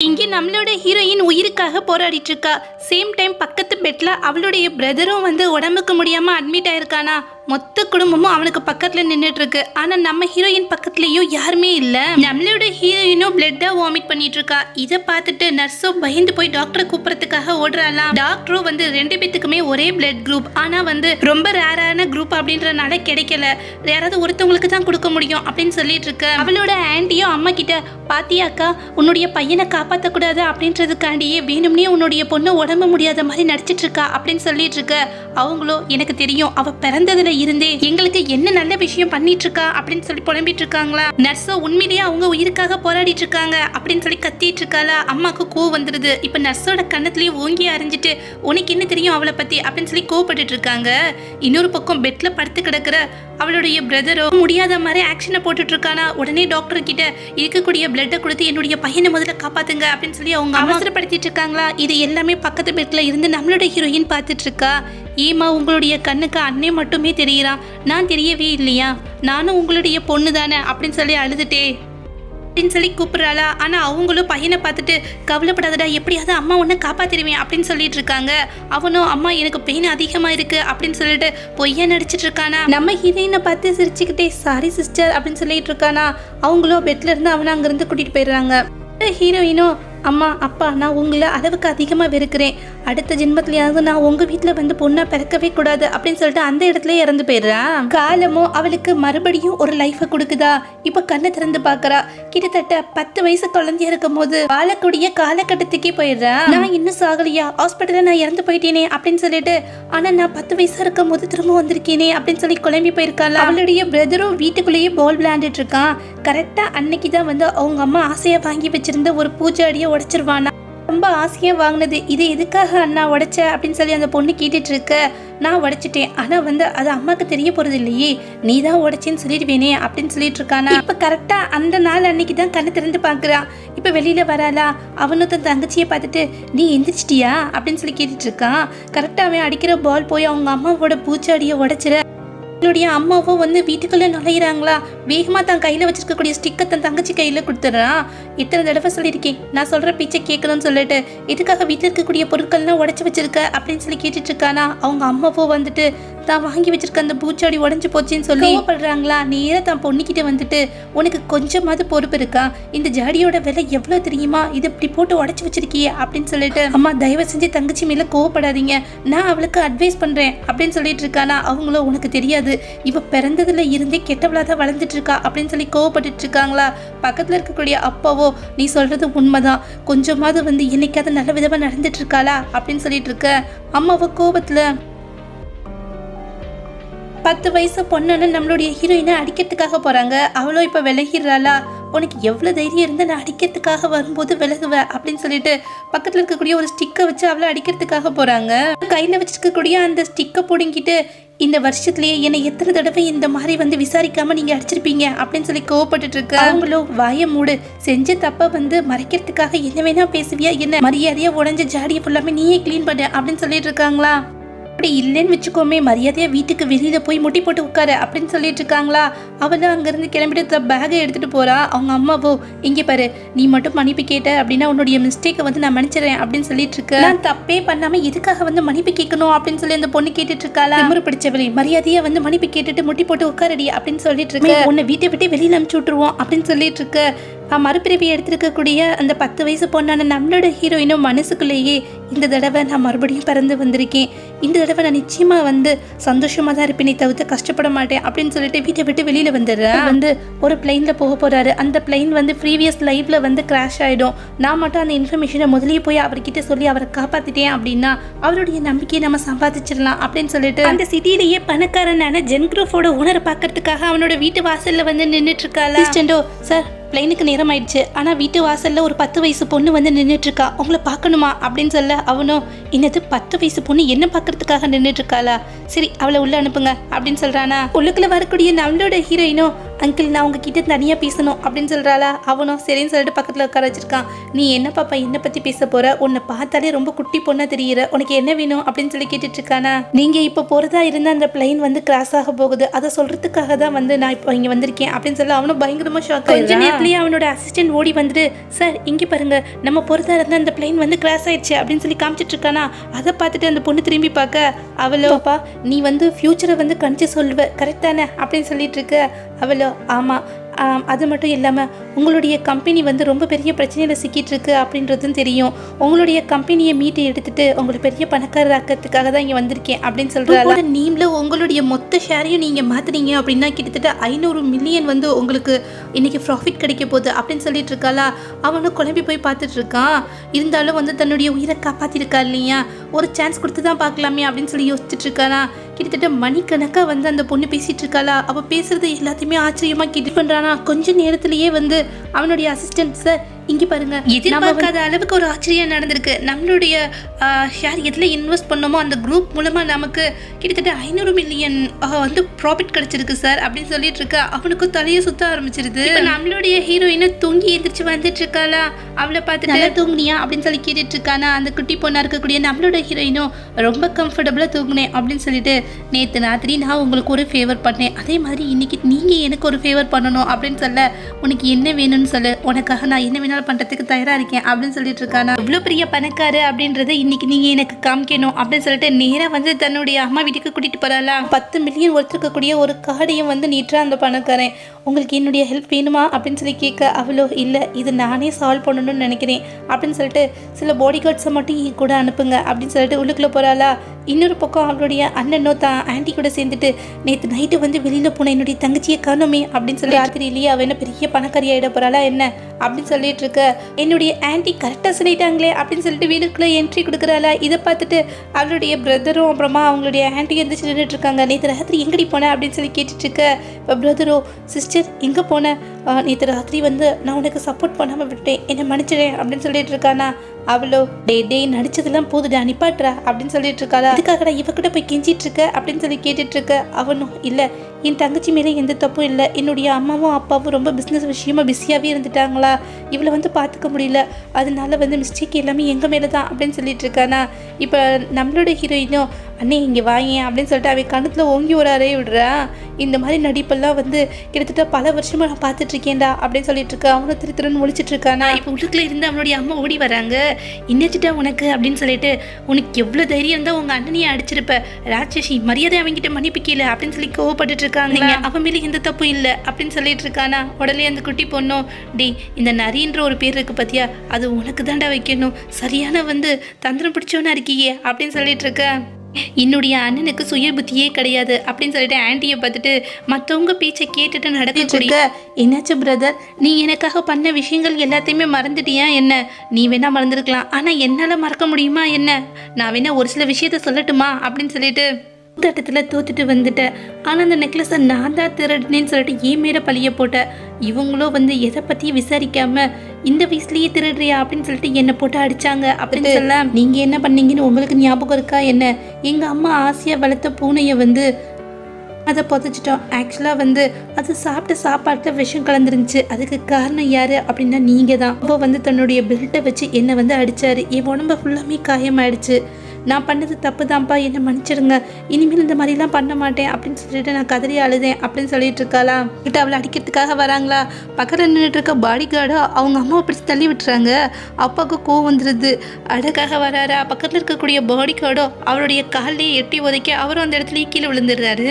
இங்கே நம்மளோட ஹீரோயின் உயிருக்காக போராடிட்டு இருக்கா சேம் டைம் பக்கத்து பெட்ல அவளுடைய பிரதரும் வந்து உடம்புக்கு முடியாம அட்மிட் ஆயிருக்கானா. மொத்த குடும்பமும் அவனுக்கு பக்கத்துல நின்றுட்டு இருக்கு ஆனா நம்ம ஹீரோயின் பக்கத்துலயும் யாருமே இல்ல. நம்மளோட ஹீரோயினும் தான் வாமிட் பண்ணிட்டு இருக்கா இதை பார்த்துட்டு நர்ஸும் பயந்து போய் டாக்டரை கூப்பிடறதுக்காக ஓடுறாளாம் டாக்டரும் வந்து ரெண்டு பேத்துக்குமே ஒரே பிளட் குரூப் ஆனா வந்து ரொம்ப ரேரான குரூப் அப்படின்றனால கிடைக்கல. யாராவது ஒருத்தவங்களுக்கு தான் கொடுக்க முடியும் அப்படின்னு சொல்லிட்டு இருக்கு அவளோட ஆன்ட்டியும் அம்மா கிட்ட பாத்தியாக்கா உன்னுடைய பையனை காப்பாற்றக்கூடாது அப்படின்றதுக்காண்டியே வேணும்னே உன்னுடைய பொண்ணு உடம்பு முடியாத மாதிரி நடிச்சிட்டு இருக்கா அப்படின்னு சொல்லிட்டு இருக்க அவங்களோ எனக்கு தெரியும் அவ பிறந்ததுல இருந்தே எங்களுக்கு என்ன நல்ல விஷயம் பண்ணிட்டு இருக்கா அப்படின்னு சொல்லி புலம்பிட்டு இருக்காங்களா நர்ஸோ உண்மையிலேயே அவங்க உயிருக்காக போராடிட்டு இருக்காங்க அப்படின்னு சொல்லி கத்திட்டு இருக்காளா அம்மாக்கு கோவம் வந்துடுது இப்ப நர்ஸோட கண்ணத்துலயே ஓங்கி அரைஞ்சிட்டு உனக்கு என்ன தெரியும் அவளை பத்தி? அப்படின்னு சொல்லி கோவப்பட்டுட்டு இருக்காங்க இன்னொரு பக்கம் பெட்ல படுத்து கிடக்குற அவளுடைய பிரதரோ முடியாத மாதிரி ஆக்ஷனை போட்டுட்டு இருக்கானா உடனே டாக்டர் கிட்ட இருக்கக்கூடிய பிளட்டை கொடுத்து என்னுடைய பையனை முதல்ல காப்பாத்துங்க. அப்படின்னு சொல்லி அவங்க அவசரப்படுத்திட்டு இருக்காங்களா இது எல்லாமே பக்கத்து பெட்ல இருந்து நம்மளோட ஹீரோயின் பார்த்துட்டு இருக்கா ஏமா உங்களுடைய கண்ணுக்கு அண்ணே மட்டுமே தெரியறான் நான் தெரியவே இல்லையா? நானும் உங்களுடைய பொண்ணு தானே அப்படின்னு சொல்லி அழுதுட்டே. அப்படின்னு சொல்லி கூப்பிடுறாளா? ஆனால் அவங்களும் பையனை பார்த்துட்டு கவலைப்படாதடா எப்படியாவது அம்மா ஒன்று காப்பாத்திடுவேன் அப்படின்னு சொல்லிட்டு இருக்காங்க அவனும் அம்மா எனக்கு பெயின் அதிகமாக இருக்கு அப்படின்னு சொல்லிட்டு பொய்யா நடிச்சிட்டு இருக்கானா நம்ம ஹீரோயினை பார்த்து சிரிச்சுக்கிட்டே சாரி சிஸ்டர் அப்படின்னு சொல்லிட்டு இருக்கானா அவங்களும் பெட்ல இருந்து அவனை அங்கிருந்து கூட்டிட்டு போயிடுறாங்க. ஹீரோயினோ அம்மா அப்பா நான் உங்களை அளவுக்கு அதிகமாக வெறுக்கிறேன். அடுத்த ஜென்மத்திலேயாவது நான் உங்கள் வீட்டில் வந்து பொண்ணாக பிறக்கவே கூடாது அப்படின்னு சொல்லிட்டு அந்த இடத்துல இறந்து போயிடுறான் காலமும் அவளுக்கு மறுபடியும் ஒரு லைஃபை கொடுக்குதா? இப்போ கண்ணை திறந்து பார்க்குறா. கிட்டத்தட்ட பத்து வயசு குழந்தையா இருக்கும் போது வாழக்கூடிய காலகட்டத்துக்கே போயிடுறா. நான் இன்னும் சாகலையா? ஹாஸ்பிட்டலில் நான் இறந்து போயிட்டேனே அப்படின்னு சொல்லிட்டு ஆனால் நான் பத்து வயசா இருக்கும் போது திரும்ப வந்திருக்கேனே அப்படின்னு சொல்லி குழம்பி போயிருக்காள்? அவளுடைய பிரதரும் வீட்டுக்குள்ளேயே பால் விளையாண்டுட்டு இருக்கான். கரெக்டாக அன்னைக்கு தான் வந்து அவங்க அம்மா ஆசையாக வாங்கி வச்சிருந்த ஒரு பூஜாடியை உடைச்சிருவானா? ரொம்ப ஆசையாக வாங்கினது இது எதுக்காக அண்ணா உடைச்ச? அப்படின்னு சொல்லி அந்த பொண்ணு கேட்டுட்டு இருக்க நான் உடைச்சிட்டேன். ஆனால் வந்து அது அம்மாவுக்கு தெரிய போகிறது இல்லையே. நீ தான் உடைச்சேன்னு சொல்லிடுவேனே அப்படின்னு சொல்லிட்டு இருக்கானா. இப்போ கரெக்டாக அந்த நாள் அன்னைக்கு தான் கண்ணு திறந்து பார்க்குறான் இப்போ வெளியில் வராளா? அவனும் தன் தங்கச்சியை பார்த்துட்டு நீ எந்திரிச்சிட்டியா? அப்படின்னு சொல்லி கேட்டுட்டு இருக்கான். கரெக்டாக அவன் அடிக்கிற பால் போய் அவங்க அம்மாவோட பூச்சாடியை உடைச்சிட என்னுடைய அம்மாவும் வந்து வீட்டுக்குள்ளே நுழையிறாங்களா? வேகமாக தான் கையில் வச்சிருக்கக்கூடிய ஸ்டிக்கை தன் தங்கச்சி கையில் கொடுத்துட்றான் இத்தனை தடவை சொல்லியிருக்கேன். நான் சொல்கிற பீச்சை கேட்கணும்னு சொல்லிட்டு எதுக்காக வீட்டில் இருக்கக்கூடிய பொருட்கள்லாம் உடச்சி வச்சிருக்க அப்படின்னு சொல்லி கேட்டுட்டு இருக்கானா? அவங்க அம்மாவும் வந்துட்டு தான் வாங்கி வச்சிருக்க அந்த பூச்சாடி உடஞ்சி போச்சுன்னு சொல்லி கோவப்படுறாங்களா நேராக தான் பொண்ணுக்கிட்ட வந்துட்டு உனக்கு கொஞ்சமாவது பொறுப்பு இருக்கா? இந்த ஜாடியோட விலை எவ்வளோ தெரியுமா? இது இப்படி போட்டு உடச்சி வச்சிருக்கியே அப்படின்னு சொல்லிட்டு அம்மா தயவு செஞ்சு தங்கச்சி மேலே கோவப்படாதீங்க. நான் அவளுக்கு அட்வைஸ் பண்ணுறேன் அப்படின்னு சொல்லிட்டு இருக்கானா? அவங்களும் உனக்கு தெரியாது. இவ பிறந்ததுல இருந்தே கெட்டவளாக தான் வளர்ந்துட்டு இருக்கா? அப்படின்னு சொல்லி கோவப்பட்டுட்டு இருக்காங்களா? பக்கத்தில் இருக்கக்கூடிய அப்பாவோ நீ சொல்றது உண்மைதான். கொஞ்சமாவது வந்து என்னைக்காவது நல்ல விதமாக நடந்துட்டு இருக்காளா? அப்படின்னு சொல்லிட்டு இருக்க அம்மாவை கோபத்தில் பத்து வயசு பொண்ணுன்னு நம்மளுடைய ஹீரோயினை அடிக்கிறதுக்காக போறாங்க. அவளும் இப்ப விலகிடுறாளா? உனக்கு எவ்வளவு தைரியம் இருந்து நான் அடிக்கிறதுக்காக வரும்போது விலகுவேன் அப்படின்னு சொல்லிட்டு பக்கத்துல இருக்கக்கூடிய ஒரு ஸ்டிக்கை வச்சு அவளை அடிக்கிறதுக்காக போறாங்க. கையில வச்சிருக்கக்கூடிய அந்த ஸ்டிக்கை பிடுங்கிட்டு இந்த வருஷத்துலயே என்னை எத்தனை தடவை இந்த மாதிரி வந்து விசாரிக்காம நீங்க அடிச்சிருப்பீங்க அப்படின்னு சொல்லி கோவப்பட்டுட்டு இருக்க. அவங்களோ வாய மூடு செஞ்ச தப்ப வந்து மறைக்கிறதுக்காக என்ன வேணா பேசுவியா என்ன மரியாதையா உடஞ்ச ஜாடியை ஃபுல்லாமே நீயே க்ளீன் பண்ணு அப்படின்னு சொல்லிட்டு இருக்காங்களா? அப்படி இல்லைன்னு வச்சுக்கோமே மரியாதையா வீட்டுக்கு வெளியில போய் முட்டி போட்டு உட்காரு அப்படின்னு சொல்லிட்டு இருக்காங்களா? அவளும் அங்கிருந்து கிளம்பிட்டு பேகை எடுத்துட்டு போறா. அவங்க அம்மாவோ இங்கே பாரு நீ மட்டும் மன்னிப்பு கேட்ட அப்படின்னா உன்னுடைய மிஸ்டேக்கை வந்து நான் மன்னிச்சிடறேன் அப்படின்னு சொல்லிட்டு இருக்க. நான் தப்பே பண்ணாம எதுக்காக வந்து மன்னிப்பு கேட்கணும் அப்படின்னு சொல்லி அந்த பொண்ணு கேட்டுட்டு இருக்காளா? திமிரு பிடிச்சவளே மரியாதையா வந்து மன்னிப்பு கேட்டுட்டு முட்டி போட்டு உட்காரடி அப்படின்னு சொல்லிட்டு இருக்க. உன்னை வீட்டை விட்டு வெளியில அனுப்பிச்சு விட்டுருவோம் அப்படின்னு சொல்லிட்டு இருக்க. மறுபிறவி எடுத்திருக்கக்கூடிய அந்த பத்து வயசு பொண்ணான நம்மளோட ஹீரோயினும் மனசுக்குள்ளேயே இந்த தடவை நான் மறுபடியும் பிறந்து வந்திருக்கேன். இந்த தடவை நான் நிச்சயமா வந்து சந்தோஷமா தான் இருப்பேனே தவிர்த்து கஷ்டப்பட மாட்டேன் அப்படின்னு சொல்லிட்டு வீட்டை விட்டு வெளியில வந்துடுறேன். வந்து ஒரு பிளைன்ல போக போறாரு. அந்த பிளைன் வந்து ப்ரீவியஸ் லைஃப்ல வந்து கிராஷ் ஆயிடும். நான் மட்டும் அந்த இன்ஃபர்மேஷனை முதல்லயே போய் அவர்கிட்ட சொல்லி அவரை காப்பாத்திட்டேன் அப்படின்னா அவருடைய நம்பிக்கையை நம்ம சம்பாதிச்சிடலாம் அப்படின்னு சொல்லிட்டு அந்த சிட்டிலேயே பணக்காரனான ஜென் குரூஃபோட ஓனரை பார்க்கறதுக்காக அவனோட வீட்டு வாசல்ல வந்து நின்றுட்டு இருக்காளா? சார் பிளைனுக்கு நேரம் ஆயிடுச்சு ஆனா வீட்டு வாசல்ல ஒரு பத்து வயசு பொண்ணு வந்து நின்றுட்டு இருக்கா உங்களை பார்க்கணுமா? அப்படின்னு சொல்ல அவனும் என்னது பத்து வயசு பொண்ணு என்ன பார்க்கறதுக்காக நின்றுட்டு இருக்காளா சரி அவளை உள்ள அனுப்புங்க அப்படின்னு சொல்றானா. உள்ளுக்குள்ள வரக்கூடிய நம்மளோட ஹீரோயினும் அங்கிள் நான் உங்ககிட்ட தனியாக பேசணும் அப்படின்னு சொல்கிறாளா அவனும் சரின்னு சொல்லிட்டு பக்கத்தில் உட்கார வச்சிருக்கான். நீ என்ன பாப்பா என்னை பற்றி பேச போற? உன்னை பார்த்தாலே ரொம்ப குட்டி பொண்ணா தெரியுற. உனக்கு என்ன வேணும் அப்படின்னு சொல்லி கேட்டுட்டு இருக்கானா நீங்கள் இப்போ போகிறதா இருந்தால் அந்த பிளைன் வந்து கிராஸ் ஆக போகுது. அதை சொல்கிறதுக்காக தான் வந்து நான் இப்போ இங்கே வந்திருக்கேன் அப்படின்னு சொல்லி அவனும் பயங்கரமாக ஷாக் கொஞ்ச நேரத்துலேயே அவனோட அசிஸ்டன்ட் ஓடி வந்துட்டு சார் இங்கே பாருங்க. நம்ம போகிறதா இருந்தால் அந்த பிளைன் வந்து கிராஸ் ஆயிடுச்சு அப்படின்னு சொல்லி காமிச்சிட்டு இருக்கானா அதை பார்த்துட்டு அந்த பொண்ணு திரும்பி பார்க்க அவளோ பாப்பா நீ வந்து ஃப்யூச்சரை வந்து கணிச்சு சொல்லுவ. கரெக்ட் தானே? அப்படின்னு சொல்லிட்டு இருக்க. அவளோ ஆமாம் அது மட்டும் இல்லாமல் உங்களுடைய கம்பெனி வந்து ரொம்ப பெரிய பிரச்சனையில் சிக்கிட்டு இருக்கு அப்படின்றதும் தெரியும். உங்களுடைய கம்பெனியை மீட்டு எடுத்துட்டு உங்களுக்கு பெரிய பணக்காரர் ஆக்கிறதுக்காக தான் இங்கே வந்திருக்கேன் அப்படின்னு சொல்கிறாங்க நீங்களும் உங்களுடைய மொத்த ஷேரையும் நீங்கள் மாற்றுறீங்க அப்படின்னா கிட்டத்தட்ட ஐநூறு மில்லியன் வந்து உங்களுக்கு இன்னைக்கு ப்ராஃபிட் கிடைக்க போகுது அப்படின்னு சொல்லிட்டு இருக்காளா? அவனும் குழம்பி போய் பார்த்துட்டு இருக்கான். இருந்தாலும் வந்து தன்னுடைய உயிரை காப்பாற்றிருக்கா இல்லையா? ஒரு சான்ஸ் கொடுத்து தான் பார்க்கலாமே அப்படின்னு சொல்லி யோசிச்சுட்டு இருக்கானா? கிட்டத்தட்ட மணிக்கணக்காக வந்து அந்த பொண்ணு பேசிட்டு இருக்காளா? அவள் பேசுறது எல்லாத்தையுமே ஆச்சரியமாக கிட்டு பண்ணுறானா கொஞ்ச நேரத்திலேயே வந்து அவனுடைய அசிஸ்டன்ட் சார் இங்க பாருங்க எதிர்பார்க்காத அளவுக்கு ஒரு ஆச்சரியம் நடந்திருக்கு. நம்மளுடைய ஷேர் எதில் இன்வெஸ்ட் பண்ணோமோ அந்த குரூப் மூலமா நமக்கு கிட்டத்தட்ட ஐநூறு மில்லியன் வந்து ப்ராஃபிட் கிடைச்சிருக்கு சார் அப்படின்னு சொல்லிட்டு இருக்கா. அவனுக்கு தலையை சுத்த ஆரம்பிச்சிருது. நம்மளுடைய ஹீரோயினை தூங்கி எந்திரிச்சு வந்துட்டு இருக்காளா? அவளை பார்த்துட்டு நல்லா தூங்குனியா? அப்படின்னு சொல்லி கேட்டுட்டு இருக்கானா? அந்த குட்டி பொண்ணா இருக்கக்கூடிய நம்மளோட ஹீரோயினும் ரொம்ப கம்ஃபர்டபுளாக தூங்குனேன் அப்படின்னு சொல்லிட்டு நேற்று ராத்திரி நான் உங்களுக்கு ஒரு ஃபேவர் பண்ணேன். அதே மாதிரி இன்னைக்கு நீங்கள் எனக்கு ஒரு ஃபேவர் பண்ணணும் அப்படின்னு சொல்ல உனக்கு என்ன வேணும்னு சொல்லு. உனக்காக நான் என்ன வேணாலும் பண்ணுறதுக்கு தயாராக இருக்கேன் அப்படின்னு சொல்லிட்டு இருக்கானா. இவ்வளோ பெரிய பணக்காரு அப்படின்றத இன்னைக்கு நீங்கள் எனக்கு காமிக்கணும் அப்படின்னு சொல்லிட்டு நேராக வந்து தன்னுடைய அம்மா வீட்டுக்கு கூட்டிகிட்டு போகிறாளாம் பத்து மில்லியன் ஒருத்தருக்கக்கூடிய ஒரு கார்டையும் வந்து நீட்டா அந்த பணக்காரன். உங்களுக்கு என்னுடைய ஹெல்ப் வேணுமா அப்படின்னு சொல்லி கேட்க அவ்வளோ இல்லை இது நானே சால்வ் பண்ணணும்னு நினைக்கிறேன். அப்படின்னு சொல்லிட்டு சில பாடி கார்ட்ஸை மட்டும் என் கூட அனுப்புங்க அப்படின்னு சொல்லிட்டு உள்ளுக்குள்ளே போகிறாளா இன்னொரு பக்கம் அவளுடைய அண்ணனோ தான் ஆன்ட்டி கூட சேர்ந்துட்டு நேற்று நைட்டு வந்து வெளியில் போன என்னுடைய தங்கச்சியை காணோமே அப்படின்னு சொல்லி ராத்திரியிலேயே அவள் என்ன பெரிய பணக்காரி ஆகிட போகிறாளா என்ன? அப்படின்னு சொல்லிட்டு இருக்க. என்னுடைய ஆன்டி கரெக்டாக சொல்லிட்டாங்களே அப்படின்னு சொல்லிட்டு வீட்டுக்குள்ளே என்ட்ரி கொடுக்குறாளா? இதை பார்த்துட்டு அவளுடைய பிரதரும் அப்புறமா அவங்களுடைய ஆன்ட்டி எந்திரிச்சு நின்றுட்டு இருக்காங்க. நேற்று ராத்திரி எங்கடி போன? அப்படின்னு சொல்லி கேட்டுட்டு இருக்க. இப்போ பிரதரோ சிஸ்டர் எங்கே போன? நேற்று ராத்திரி வந்து நான் உனக்கு சப்போர்ட் பண்ணாமல் விட்டேன் என்னை மன்னிச்சிடேன் அப்படின்னு சொல்லிட்டு இருக்கானா. அவளோ டே டே நடிச்சதெல்லாம் போதுடா நிப்பாட்டுறா அப்படின்னு சொல்லிட்டு இருக்காளா. அதுக்காகடா இவகிட்ட போய் கெஞ்சிட்டு இருக்க அப்படின்னு சொல்லி கேட்டுட்டு இருக்க அவனும் இல்லை என் தங்கச்சி மேலே எந்த தப்பும் இல்லை. என்னுடைய அம்மாவும் அப்பாவும் ரொம்ப பிஸ்னஸ் விஷயமா பிஸியாகவே இருந்துட்டாங்களா. இவளை வந்து பார்த்துக்க முடியல. அதனால வந்து மிஸ்டேக் எல்லாமே எங்கள் மேலே தான் அப்படின்னு சொல்லிட்டு இருக்கானா இப்போ நம்மளோட ஹீரோயினும் அண்ணே இங்கே வாயேன் அப்படின்னு சொல்லிட்டு அவன் கணத்தில் ஓங்கி ஒரு அறைய விடுறா. இந்த மாதிரி நடிப்பெல்லாம் வந்து கிட்டத்தட்ட பல வருஷமா நான் பார்த்துட்டு இருக்கேன்டா அப்படின்னு சொல்லிட்டு இருக்கா. அவனும் திரு திருன்னு முழிச்சிட்டு இருக்கானா இப்போ உள்ளுக்குள்ள இருந்து அவனுடைய அம்மா ஓடி வராங்க. இன்னச்சிட்டா உனக்கு? அப்படின்னு சொல்லிட்டு உனக்கு எவ்வளோ தைரியம் இருந்தால் உங்கள் அண்ணனையே அடிச்சிருப்ப. ராட்சசி மரியாதை அவன்கிட்ட மன்னிப்பு கீழே அப்படின்னு சொல்லி கோவப்பட்டுட்டு இருக்காங்க அவன் மேலே எந்த தப்பும் இல்லை அப்படின்னு சொல்லிட்டு இருக்கானா? உடனே அந்த குட்டி பொண்ணும் டேய் இந்த நரின்ற ஒரு பேர் இருக்கு பார்த்தியா அது உனக்கு தாண்டா வைக்கணும். சரியான வந்து தந்திரம் பிடிச்சவனா இருக்கியே அப்படின்னு சொல்லிட்டு இருக்க. என்னுடைய அண்ணனுக்கு சுய புத்தியே கிடையாது அப்படின்னு சொல்லிட்டு ஆன்ட்டியை பார்த்துட்டு மற்றவங்க பேச்சை கேட்டுட்டு நடக்கக்கூடிய என்னாச்சு பிரதர் நீ எனக்காக பண்ண விஷயங்கள் எல்லாத்தையுமே மறந்துட்டியா என்ன? நீ வேணா மறந்துருக்கலாம். ஆனால் என்னால் மறக்க முடியுமா என்ன? நான் வேணா ஒரு சில விஷயத்த சொல்லட்டுமா? அப்படின்னு சொல்லிட்டு கூட்டத்தில் தோத்துட்டு வந்துட்டேன் ஆனால் அந்த நெக்லஸை நான் தான் திருடினேன்னு சொல்லிட்டு ஏன் மேலே பழிய போட்டேன் இவங்களும் வந்து எதை பற்றியும் விசாரிக்காம இந்த வயசுலயே திருடுறியா? அப்படின்னு சொல்லிட்டு என்னை போட்டு அடிச்சாங்க. அப்படின்னு சொல்ல நீங்கள் என்ன பண்ணீங்கன்னு உங்களுக்கு ஞாபகம் இருக்கா என்ன? எங்கள் அம்மா ஆசையாக வளர்த்த பூனையை வந்து அதை புதைச்சிட்டோம். ஆக்சுவலாக வந்து அது சாப்பிட்ட சாப்பாட்டில் விஷம் கலந்துருந்துச்சு. அதுக்கு காரணம் யார்? அப்படின்னா நீங்கள் தான் அப்போ வந்து தன்னுடைய பெல்ட்டை வச்சு என்னை வந்து அடித்தார் என் உடம்பு ஃபுல்லாமே காயமாயிடுச்சு. நான் பண்ணது தப்பு தான்ப்பா என்னை மன்னிச்சிடுங்க. இனிமேல் இந்த மாதிரிலாம் பண்ண மாட்டேன் அப்படின்னு சொல்லிட்டு நான் கதறி அழுதேன் அப்படின்னு சொல்லிட்டு இருக்காளா? கிட்ட அவளை அடிக்கிறதுக்காக வராங்களா? பக்கத்தில் நின்றுட்டு இருக்க பாடி கார்டோ அவங்க அம்மாவை பிடிச்சி தள்ளி விட்டுறாங்க. அப்பாவுக்கு கோவம் வந்துடுது அடக்காக வராரா? பக்கத்தில் இருக்கக்கூடிய பாடி கார்டோ அவருடைய காலிலேயே எட்டி உதைக்க அவரும் அந்த இடத்துலயே கீழே விழுந்துடுறாரு.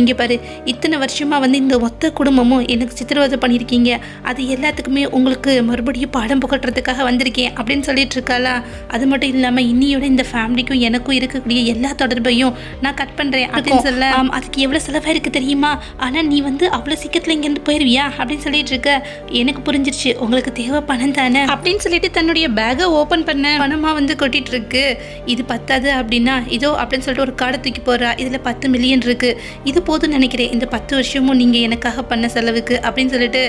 இங்கே பாரு இத்தனை வருஷமாக வந்து இந்த மொத்த குடும்பமும் எனக்கு சித்திரவதை பண்ணியிருக்கீங்க. அது எல்லாத்துக்குமே உங்களுக்கு மறுபடியும் பாடம் புகட்டுறதுக்காக வந்திருக்கேன் அப்படின்னு சொல்லிட்டு இருக்காளா? அது மட்டும் இல்லாமல் இன்னியோட இந்த ஃபேமிலி ஃபேமிலிக்கும் எனக்கும் இருக்கக்கூடிய எல்லா தொடர்பையும் நான் கட் பண்ணுறேன் அப்படின்னு சொல்ல அதுக்கு எவ்வளோ செலவாயிருக்கு தெரியுமா? ஆனால் நீ வந்து அவ்வளோ சீக்கிரத்தில் இங்கேருந்து போயிருவியா? அப்படின்னு சொல்லிட்டு இருக்க. எனக்கு புரிஞ்சிருச்சு. உங்களுக்கு தேவை பணம் தானே? அப்படின்னு சொல்லிட்டு தன்னுடைய பேக்கை ஓப்பன் பண்ண பணமாக வந்து கொட்டிட்டு இருக்கு. இது பத்தாது அப்படின்னா இதோ அப்படின்னு சொல்லிட்டு ஒரு கார்டை தூக்கி போடுறா. இதில் பத்து மில்லியன் இருக்கு. இது போதும்னு நினைக்கிறேன். இந்த பத்து வருஷமும் நீங்கள் எனக்காக பண்ண செலவுக்கு அப்படின்னு சொல்லிட்டு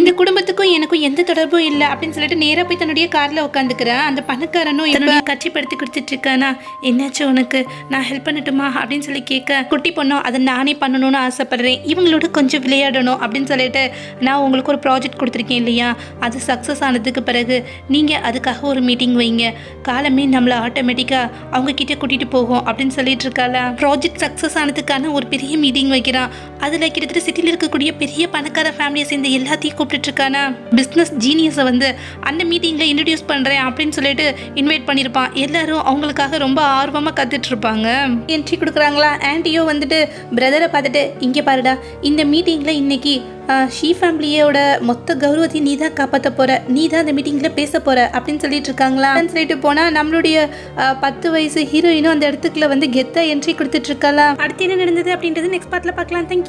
இந்த குடும்பத்துக்கும் எனக்கும் எந்த தொடர்பும் இல்லை அப்படின்னு சொல்லிட்டு நேராக போய் தன்னுடைய காரில் உட்காந்துக்கிறேன் அந்த பணக்காரனும் என்னுடைய கட்சிப்படுத்தி கொடுத்துட்டு இருக்கானா? என்னாச்சு உனக்கு? நான் ஹெல்ப் பண்ணட்டுமா? அப்படின்னு சொல்லி கேட்க குட்டி பொண்ணும் அதை நானே பண்ணணும்னு ஆசைப்படுறேன். இவங்களோட கொஞ்சம் விளையாடணும் அப்படின்னு சொல்லிட்டு நான் உங்களுக்கு ஒரு ப்ராஜெக்ட் கொடுத்துருக்கேன் இல்லையா? அது சக்ஸஸ் ஆனதுக்கு பிறகு நீங்கள் அதுக்காக ஒரு மீட்டிங் வைங்க. காலமே நம்மளை ஆட்டோமேட்டிக்காக அவங்க கிட்டே கூட்டிகிட்டு போகும் அப்படின்னு சொல்லிட்டு இருக்கால ப்ராஜெக்ட் சக்ஸஸ் ஆனதுக்கான ஒரு பெரிய மீட்டிங் வைக்கிறான். அதில் கிட்டத்தட்ட சிட்டியில் இருக்கக்கூடிய பெரிய பணக்கார ஃபேமிலியை சேர்ந்து எல்லாத்தையும் கூப்பிட்டுருக்கானா பிஸ்னஸ் ஜீனியஸை வந்து அந்த மீட்டிங்கில் இன்ட்ரடியூஸ் பண்ணுறேன் அப்படின்னு சொல்லிட்டு இன்வைட் பண்ணியிருப்பான் எல்லாரும் அவங்களுக்காக ரொம்ப ஆர்வமாக கத்துட்டு இருப்பாங்க என்ட்ரி கொடுக்குறாங்களா? ஆன்ட்டியோ வந்துட்டு பிரதரை பார்த்துட்டு இங்கே பாருடா இந்த மீட்டிங்கில் இன்னைக்கு ஷீ ஃபேமிலியோட மொத்த கௌரவத்தையும் நீ தான் காப்பாற்ற போற. நீ தான் அந்த மீட்டிங்கில் பேச போற. அப்படின்னு சொல்லிட்டு இருக்காங்களா? சொல்லிட்டு போனால் நம்மளுடைய பத்து வயசு ஹீரோயினும் அந்த இடத்துக்குள்ள வந்து கெத்தா என்ட்ரி கொடுத்துட்ருக்காளா? அடுத்து என்ன நடந்தது அப்படின்றது நெக்ஸ்ட் பார்ட்டில் பார்க்கலாம். தேங்க்யூ